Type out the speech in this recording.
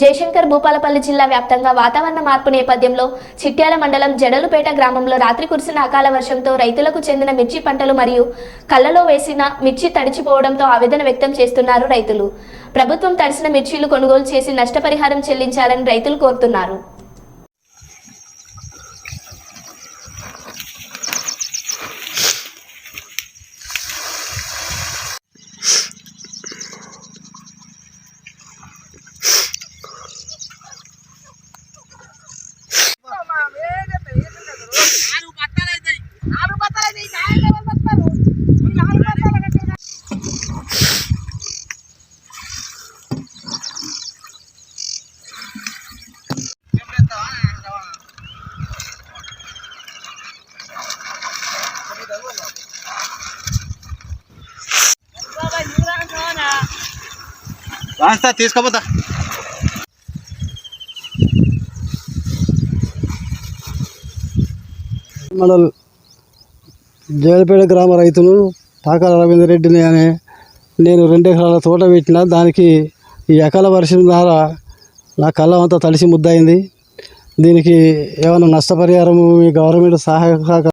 జయశంకర్ భూపాలపల్లి జిల్లా వ్యాప్తంగా వాతావరణ మార్పు నేపథ్యంలో చిట్యాల మండలం జడలుపేట గ్రామంలో రాత్రి కురిసిన అకాల వర్షంతో రైతులకు చెందిన మిర్చి పంటలు మరియు కళ్ళలో వేసిన మిర్చి తడిచిపోవడంతో ఆవేదన వ్యక్తం చేస్తున్నారు రైతులు. ప్రభుత్వం తడిసిన మిర్చీలు కొనుగోలు చేసి నష్టపరిహారం చెల్లించాలని రైతులు కోరుతున్నారు. రాస్తా తీసుకోపోతా. మండల్ జైలపేట గ్రామ రైతులు పాకాల రవీందర్ రెడ్డిని అనే నేను రెండు ఎకరాల తోట పెట్టిన దానికి ఈ అకాల వర్షం ద్వారా నా కళ్ళం అంతా తడిసి ముద్దయింది. దీనికి ఏమైనా నష్టపరిహారం మీ గవర్నమెంట్ సహాయ